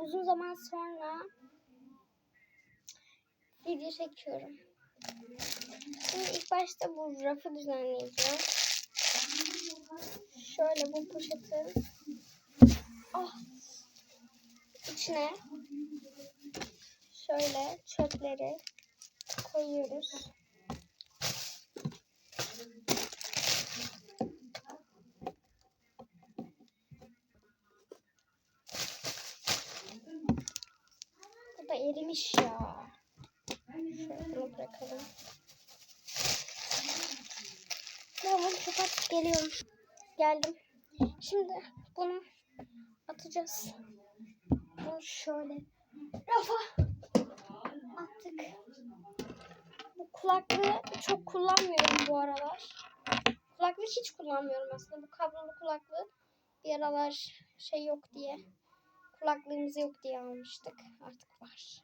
uzun zaman sonra video çekiyorum. Şimdi ilk başta bu rafı düzenleyeceğim. Şöyle bu poşetin ah, içine şöyle çöpleri koyuyoruz. Bu da erimiş ya. Şöyle bırakalım. Tamam atıp geliyorum. Geldim. Şimdi bunu atacağız. Bunu şöyle rafa attık. Bu kulaklığı çok kullanmıyorum bu aralar. Kulaklığı hiç kullanmıyorum aslında. Bu kablolu kulaklığı bir aralar şey yok diye. Kulaklığımız yok diye almıştık. Artık var.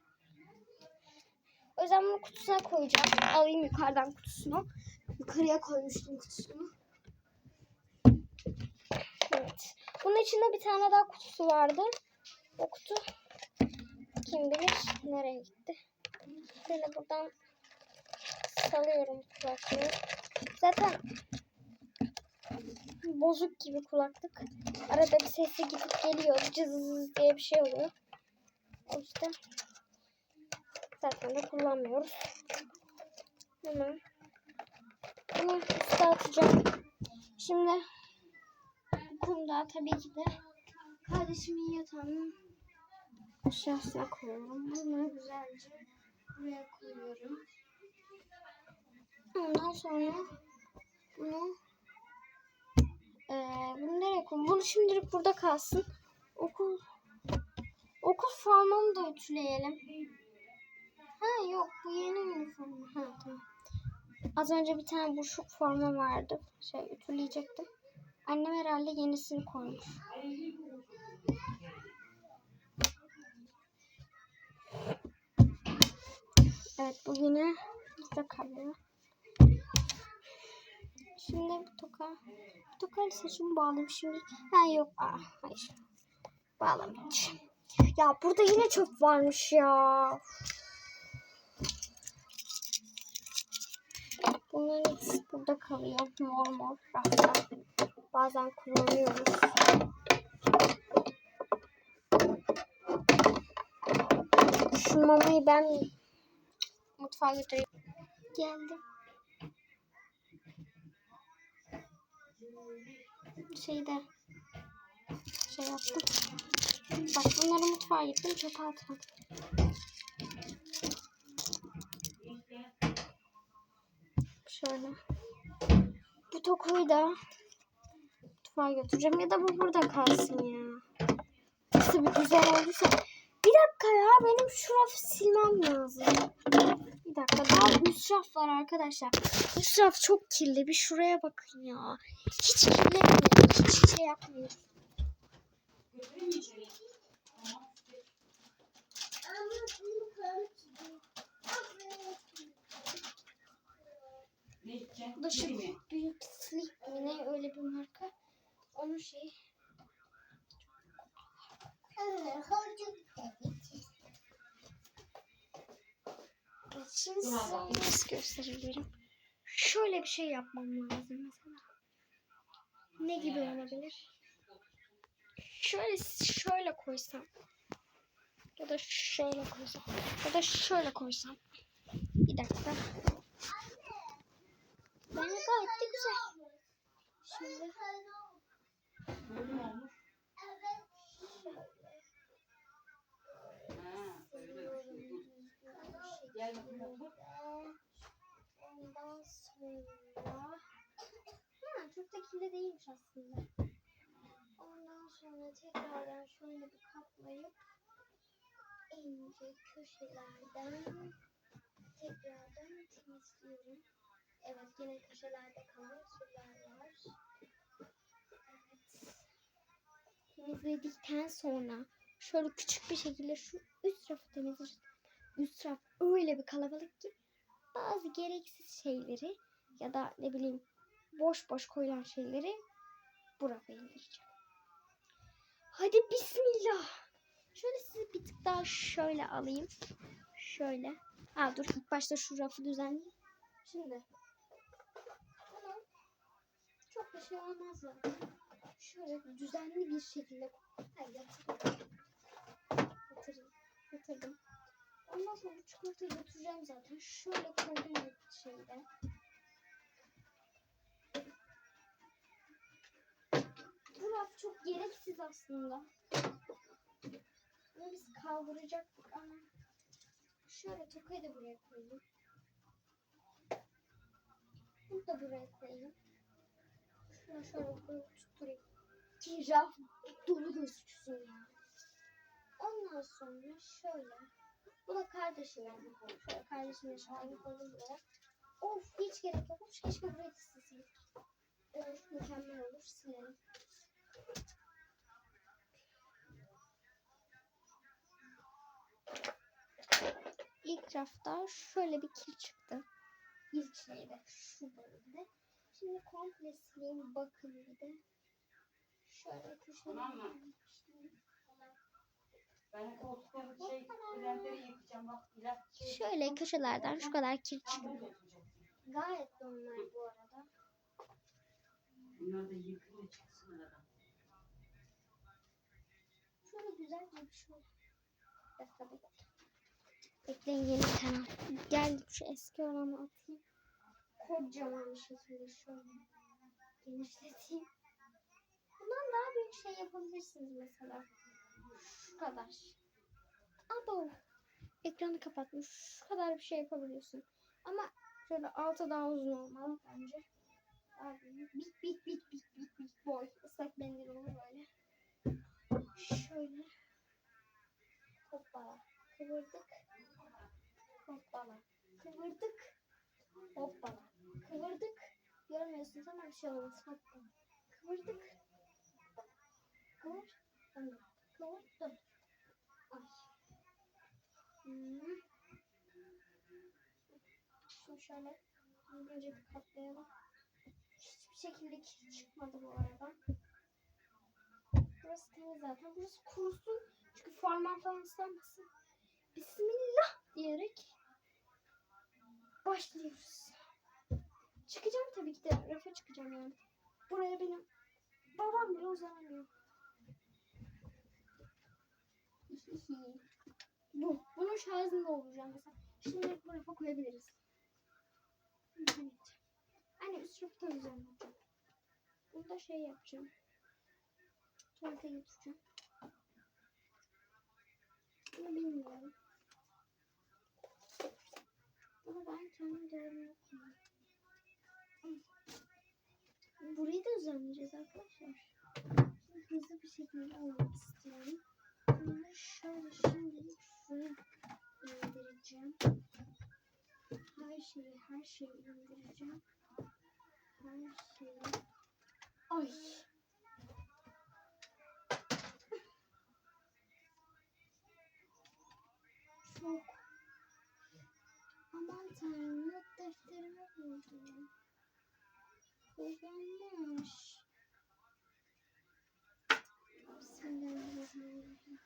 O yüzden bunu kutusuna koyacağım. Alayım yukarıdan kutusunu. Yukarıya koymuştum kutusunu. Evet. Bunun içinde bir tane daha kutusu vardı. O kutu kim bilir nereye gitti. Böyle buradan salıyorum kulaklığı. Zaten bozuk gibi kulaklık. Arada bir sesi gidip geliyor. Cız diye bir şey oluyor. O yüzden zaten de kullanmıyoruz. Hemen bunu üste atacağım. Şimdi bu kumda tabii ki de kardeşimin yatağının aşağısına koyuyorum. Bunu güzelce buraya koyuyorum. Ondan sonra bunu eee bunu nereye koyayım? Bunu şimdilik burada kalsın. Okul okul formamı da ütüleyelim. Ha yok bu yeni üniforma. Ha tamam. Az önce bir tane buruşuk forma vardı. Şey ütüleyecektim. Annem herhalde yenisini koymuş. Evet bu yine burada kalıyor. Şimdi bu toka. Bu tokayla saçımı bağlayayım şimdi. Ha yok. Aa, hayır. Bağlamayacağım. Ya burada yine çöp varmış ya. Bunların ikisi burada kalıyor. Mor mor rafta. Bazen kullanıyoruz. Şu mamayı ben mutfağa götüreyim. Geldim. Şeyde şey yaptım. Bak bunları mutfağa gittim çöpe atmadım. Şöyle. Bu tokuyu da mutfağa götüreceğim ya da bu burada kalsın ya. Nasıl bir güzel olduysa. Bir dakika ya benim şu rafı silmem lazım. Dakika daha raf var arkadaşlar. Üst raf çok kirli. Bir şuraya bakın ya. Hiç kirletmiyor. Hiç şey yapmıyor. Bu da şu büyük slip mi ne öyle bir marka. Onun şeyi. Nasıl gösterebilirim? Şöyle bir şey yapmam lazım mesela. Ne gibi olabilir? Şöyle şöyle koysam. Ya da şöyle koysam. Ya da şöyle koysam. Bir dakika. Bence gayet de güzel. Şimdi sonra ha, çok da kirli değilmiş aslında. Ondan sonra tekrardan şöyle bir kaplayıp ince köşelerden tekrardan temizliyorum. Evet yine köşelerde kalan sular var. Evet. Temizledikten sonra şöyle küçük bir şekilde şu üst rafı temizleyeceğiz. Üst raf öyle bir kalabalık ki bazı gereksiz şeyleri ya da ne bileyim boş boş koyulan şeyleri bu rafa indireceğim. Hadi bismillah. Şöyle size bir Hatta şöyle alayım. Şöyle. Aa dur ilk başta şu rafı düzenleyeyim. Şimdi. Çok bir şey olmaz zaten. Şöyle düzenli bir şekilde. Hayır yatırayım. Yatırayım. Yatırdım. Ondan sonra bu çikolatayı götüreceğim zaten. Şöyle koydum bir şeyde. Gereksiz aslında. Bunu biz kaldıracaktık ama şöyle tokayı da buraya koyayım. Bunu da buraya koyayım. Şunu şöyle böyle tutturayım. Ki raf dolu gözüksün yani. Ondan sonra şöyle. Bu da kardeşim yani. Şöyle kardeşim yaşamını koydum buraya. Of hiç gerek yokmuş. Keşke burayı da silseydik. Olur mükemmel olur silelim. İlk rafta şöyle bir kil çıktı. İlk şeyde şu bölümde. Şimdi komple sileyim bakın bir de. Şöyle köşeye Tamam mı? Ben koltukları şey. Bak şey. Şöyle köşelerden şu kadar kil götüreceğim. Gayet normal bu arada. Bunlar da yıkayınca çıksın aradan. Şöyle güzel bir şey. Bekleyin yeni bir tane. Gel şu eski olanı atayım. Kocaman bir şekilde şöyle genişleteyim. Bundan daha büyük şey yapabilirsiniz mesela. Şu kadar. Abo. Ekranı kapatmış. Şu kadar bir şey yapabiliyorsun. Ama şöyle altı daha uzun olmalı bence. Büyük. Bit bit bit bit bit bit boy. Islak mendil olur böyle. Şöyle. Hoppala. Kıvırdık. Hoppala. Kıvırdık. Hoppala. Kıvırdık. Görmüyorsunuz ama bir şey olmaz. Hoppala. Kıvırdık. Kıvır. Döndür. Kıvır. Döndür. Ay. Hmm. Şimdi şöyle. Önce bir katlayalım. Hiçbir şekilde kir çıkmadı bu arada. Burası temiz zaten. Burası kurusun. Farman falan ıslanmasın. Bismillah diyerek başlıyoruz. Çıkacağım tabii ki de. Rafa çıkacağım yani. Buraya benim babam bile uzanamıyor. Bu. Bunun şarjını dolduracağım mesela. Şimdi bu rafa koyabiliriz. Evet. Anne üst rafı da düzenleyeceğim. Burada şey yapacağım. Tuvalete götüreceğim. Bunu bilmiyorum. Ama ben kendim doğru Burayı da düzenleyeceğiz arkadaşlar. Şimdi hızlı bir şekilde olmak istiyorum. Bunları şöyle şimdilik şuraya indireceğim. Her şeyi, her şeyi indireceğim. Her şeyi. Ay. Çok. Tanrım not defterime buldum. Kullanmış. Bismillahirrahmanirrahim.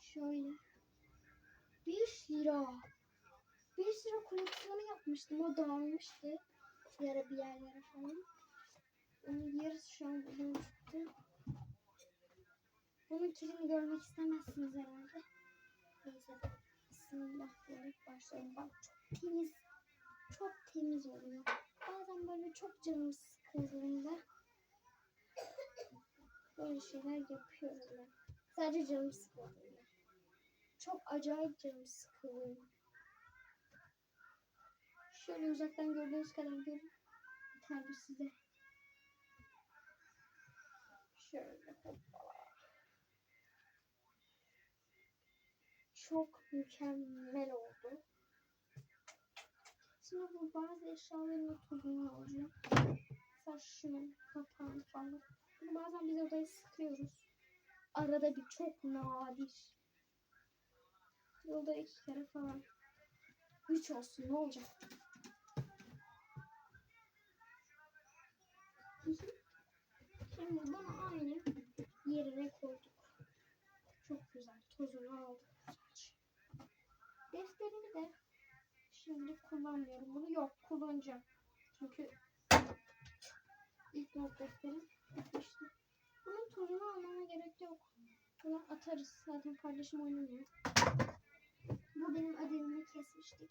Şöyle. 5 lira. 5 lira koleksiyonu yapmıştım. O dağılmıştı. Bir ara bir yerlere falan. Onun yarısı şu an çıktı. Bunun kilini görmek istemezsiniz herhalde. Neyse. Bismillah diyerek başlayalım. Bak çok temiz. Çok temiz oluyor. Bazen böyle çok canım sıkıldığında böyle şeyler yapıyorum ben. Sadece canım sıkıldığında. Çok acayip canım sıkılıyor. Şöyle uzaktan gördüğünüz kadar görün. Yeterli size. Şöyle hoppala. Çok mükemmel oldu. Şimdi bu bazı eşyaların tozunu alacağım. Mesela şunun kapağını falan. Bunu bazen biz odaya sıkıyoruz. Arada bir çok nadir. Yılda iki kere falan. Üç olsun ne olacak? Şimdi bunu aynı yerine koyduk. Çok güzel. Tozunu aldık. Defterimi de şimdi kullanmıyorum. Bunu yok kullanacağım. Çünkü ilk not defterim bitmişti. Bunun tozunu almama gerek yok. Bunu atarız. Zaten kardeşim oynamıyor. Bu benim ödevimi kesmiştik.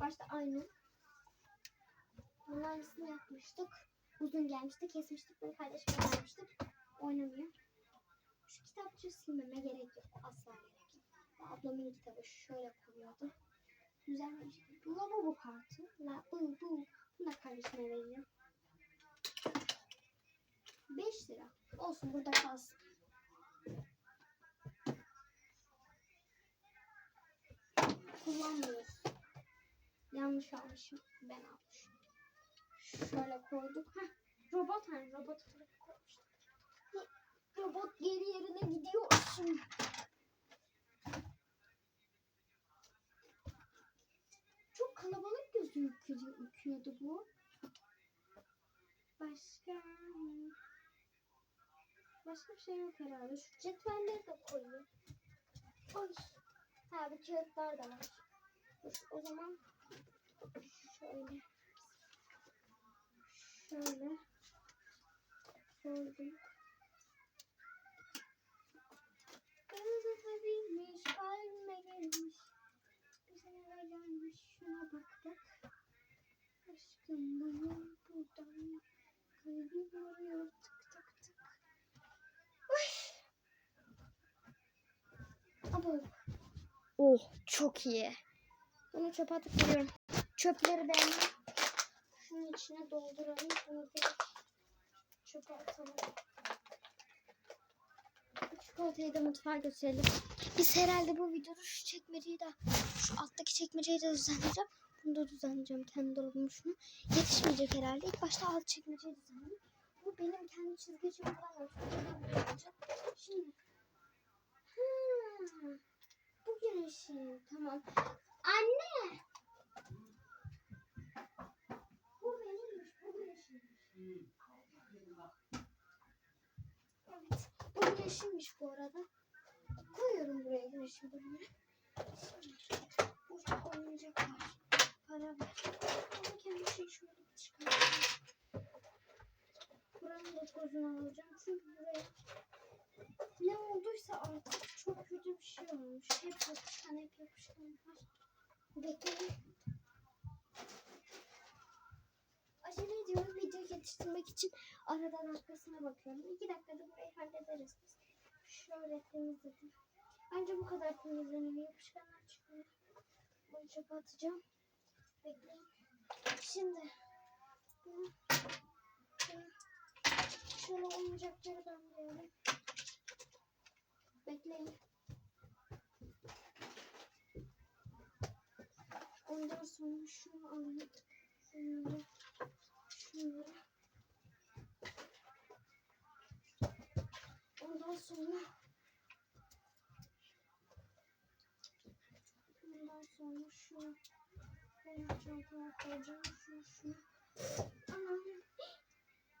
Başta aynı. Bunun aynısını yapmıştık. Uzun gelmişti. Kesmiştik. Bunu kardeşime vermiştik. Oynamıyor. Şu kitapçığı silmeme gerek yok. Asla gerek Ablamın kitabı şöyle koyuyordu. Güzelmiş. Lavabo kartı. La bu bu. Bunu da kardeşime vereceğim. 5 lira. Olsun burada kalsın. Kullanmıyoruz. Yanlış almışım. Ben almışım. Şöyle koyduk. Heh, robot hani robot koymuştuk. Robot geri yerine gidiyor şimdi. Çok kalabalık gözüküyordu bu. Başka Başka bir şey yok herhalde. Şu cetvelleri de koyayım. Oy. Ha bu kağıtlar da var. Dur, o zaman şöyle şöyle koydum. Kırmızı bilmiş, kalbime gelmiş. Güzel gelmiş, şuna bak bak. Aşkım bana buradan kalbim vuruyor tık tık tık. Uy. Abo. Oh çok iyi. Bunu çöpe atıp geliyorum. Çöpleri hemen şunun içine dolduralım. Bunu direkt çöpe atalım. Çikolatayı da mutfağa götürelim. Biz herhalde bu videoda şu çekmeceyi de şu alttaki çekmeceyi de düzenleyeceğim. Bunu da düzenleyeceğim kendi dolabımı şunu. Yetişmeyecek herhalde. İlk başta alt çekmeceyi düzenleyeyim. Bu benim kendi falan olsun. Şimdi. Hmm. Güneşin tamam. Anne. Bu benimmiş. Bu güneşin. Evet. Bu güneşinmiş bu arada. Koyuyorum buraya güneşin bölümünü. Burada oyuncak var. Para var. Ama kendi şey şöyle çıkartayım. Buranın da tozunu alacağım. Çünkü buraya ne olduysa artık çok kötü bir şey olmuş. Hep yapışkan hep yapışkan var. Bekleyin. Acele ediyorum video yetiştirmek için aradan arkasına bakıyorum. İki dakikada burayı hallederiz biz. Şöyle temizledim. Bence bu kadar temizleniyor. Yapışkanlar çıkıyor. Bunu çöpe atacağım. Bekleyin. Şimdi bunu bunu şöyle oyuncakları döndürelim. Bekleyin. Ondan sonra şunu alayım. Şunları. Şunları. Ondan sonra Ondan sonra şunu benim çantama koyacağım. Şunu şunu. Anam.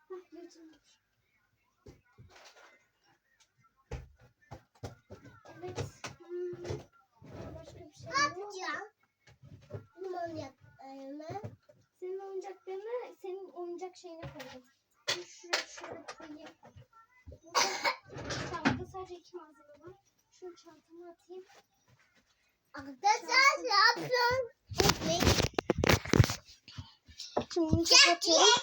Hah yırtılmış. Evet. Hmm. Başka bir şey yok. yapacağım? Benim oyuncaklarımı. Senin oyuncaklarını senin oyuncak şeyine koydum. Dur şuraya şöyle koyayım. Burada çantada sadece iki malzeme var. Şunu çantama atayım. Arkadaşlar ne yapıyorsun? Şimdi bunu kapatıyorum. Hadi